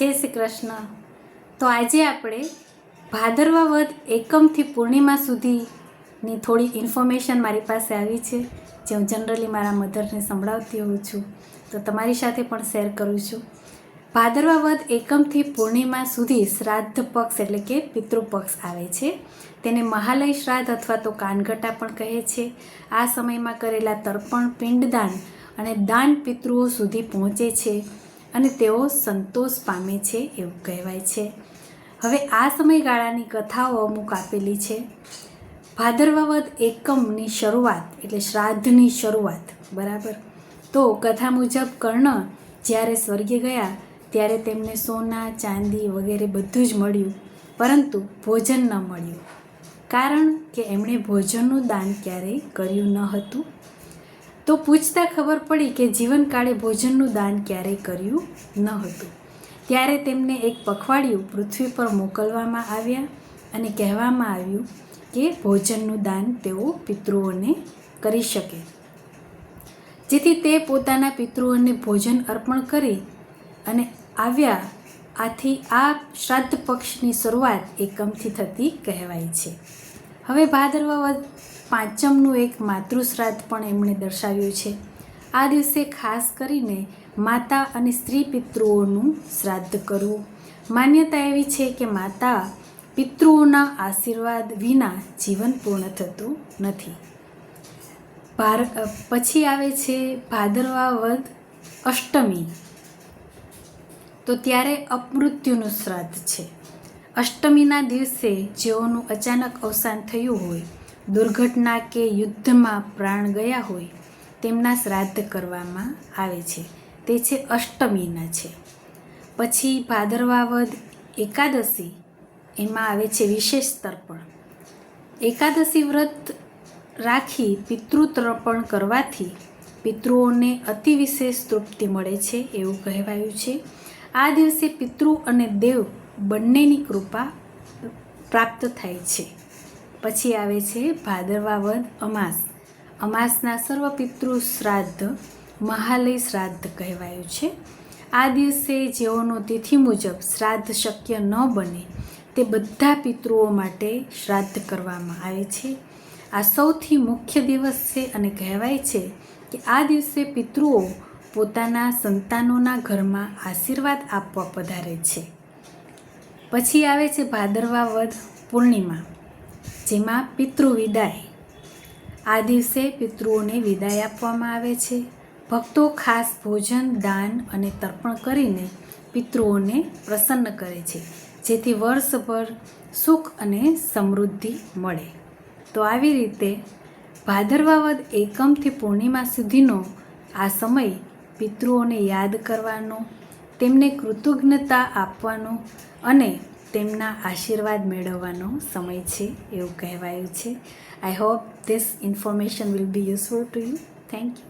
જય શ્રી કૃષ્ણ. તો આજે આપણે ભાદરવા વધ એકમથી પૂર્ણિમા સુધીની થોડી ઇન્ફોર્મેશન મારી પાસે આવી છે, જે હું જનરલી મારા મધરને સંભળાવતી હોઉં છું. તો તમારી સાથે પણ શેર કરું છું. ભાદરવા વધ એકમથી પૂર્ણિમા સુધી શ્રાદ્ધ પક્ષ એટલે કે પિતૃપક્ષ આવે છે. તેને મહાલય શ્રાદ્ધ અથવા તો કાનઘટા પણ કહે છે. આ સમયમાં કરેલા તર્પણ, પિંડદાન અને દાન પિતૃઓ સુધી પહોંચે છે. અને તેઓ સંતોષ પામે છે એવું કહેવાય છે. હવે આ સમયગાળાની કથાઓ અમુક આપેલી છે. ભાદરવાવદ એકમની શરૂઆત એટલે શ્રાદ્ધની શરૂઆત, બરાબર? તો કથા મુજબ કર્ણ જ્યારે સ્વર્ગે ગયા, ત્યારે તેમને સોના, ચાંદી વગેરે બધું જ મળ્યું, પરંતુ ભોજન ન મળ્યું. કારણ કે એમણે ભોજનનું દાન ક્યારેય કર્યું ન હતું. તો પૂછતા ખબર પડી કે જીવનકાળે ભોજનનું દાન ક્યારેય કર્યું ન હતું. ત્યારે તેમને એક પખવાડિયું પૃથ્વી પર મોકલવામાં આવ્યા અને કહેવામાં આવ્યું કે ભોજનનું દાન તેઓ પિતૃઓને કરી શકે. જેથી તે પોતાના પિતૃઓને ભોજન અર્પણ કરી અને આવ્યા આથી આ શ્રાદ્ધ પક્ષની શરૂઆત એકમથી થતી કહેવાય છે. હવે ભાદરવા પાંચમનું એક માતૃશ્રાદ્ધ પણ એમણે દર્શાવ્યું છે. આ દિવસે ખાસ કરીને માતા અને સ્ત્રી પિતૃઓનું શ્રાદ્ધ કરવું. માન્યતા એવી છે કે માતા પિતૃઓના આશીર્વાદ વિના જીવન પૂર્ણ થતું નથી. ભાર પછી આવે છે ભાદરવા વદ અષ્ટમી. તો ત્યારે અપમૃત્યુનું શ્રાદ્ધ છે. અષ્ટમીના દિવસે જેઓનું અચાનક અવસાન થયું હોય દુર્ઘટના કે યુદ્ધમાં પ્રાણ ગયા હોય, તેમના શ્રાદ્ધ કરવામાં આવે છે. તે છે અષ્ટમીના છે. પછી ભાદરવાવદ એકાદશી, એમાં આવે છે વિશેષ તર્પણ. એકાદશી વ્રત રાખી પિતૃ તર્પણ કરવાથી પિતૃઓને અતિ વિશેષ તૃપ્તિ મળે છે એવું કહેવાયું છે. આ દિવસે પિતૃ અને દેવ બંનેની કૃપા પ્રાપ્ત થાય છે. પછી આવે છે ભાદરવા વદ અમાસ. અમાસના સર્વ પિતૃ શ્રાદ્ધ મહાલય શ્રાદ્ધ કહેવાયું છે. આ દિવસે જેઓનો તિથિ મુજબ શ્રાદ્ધ શક્ય ન બને તે બધા પિતૃઓ માટે શ્રાદ્ધ કરવામાં આવે છે. આ સૌથી મુખ્ય દિવસ છે અને કહેવાય છે કે આ દિવસે પિતૃઓ પોતાના સંતાનોના ઘરમાં આશીર્વાદ આપવા પધારે છે. પછી આવે છે ભાદરવા વદ પૂર્ણિમા. જેમાં પિતૃ વિદાય. આ દિવસે પિતૃઓને વિદાય આપવામાં આવે છે. ભક્તો ખાસ ભોજન, દાન અને તર્પણ કરીને પિતૃઓને પ્રસન્ન કરે છે, જેથી વર્ષભર સુખ અને સમૃદ્ધિ મળે. તો આવી રીતે ભાદરવાવદ એકમથી પૂર્ણિમા સુધીનો આ સમય પિતૃઓને યાદ કરવાનો, તેમને કૃતજ્ઞતા આપવાનો અને તેમના આશીર્વાદ મેળવવાનો સમય છે એવું કહેવાયું છે. I hope this information will be useful to you thank you